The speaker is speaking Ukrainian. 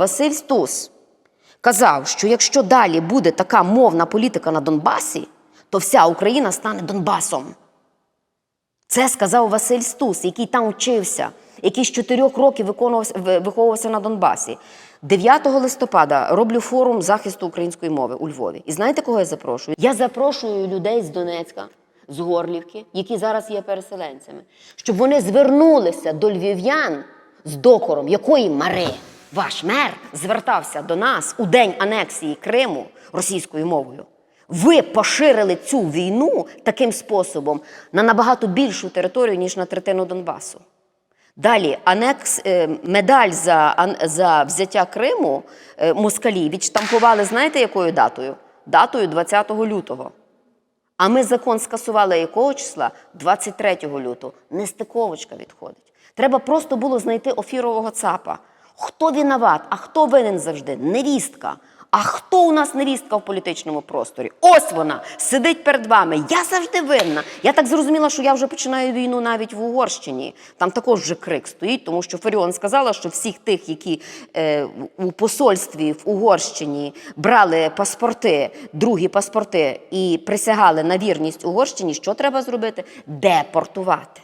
Василь Стус казав, що якщо далі буде така мовна політика на Донбасі, то вся Україна стане Донбасом. Це сказав Василь Стус, який там вчився, який з чотирьох років виховувався на Донбасі. 9 листопада роблю форум захисту української мови у Львові. І знаєте, кого я запрошую? Я запрошую людей з Донецька, з Горлівки, які зараз є переселенцями, щоб вони звернулися до львів'ян з докором, якої мари ваш мер звертався до нас у день анексії Криму російською мовою. Ви поширили цю війну таким способом на набагато більшу територію, ніж на третину Донбасу. Далі анекс, е, медаль за, за взяття Криму е, москалі відштампували, знаєте, якою датою? Датою 20 лютого. А ми закон скасували якого числа? 23 лютого. Нестиковочка відходить. Треба просто було знайти офірового цапа. Хто виноват, а хто винен завжди? Невістка. А хто у нас невістка в політичному просторі? Ось вона сидить перед вами. Я завжди винна. Я так зрозуміла, що я вже починаю війну навіть в Угорщині. Там також вже крик стоїть, тому що Фаріон сказала, що всіх тих, які е, у посольстві в Угорщині брали паспорти, другі паспорти і присягали на вірність Угорщині, що треба зробити? Депортувати.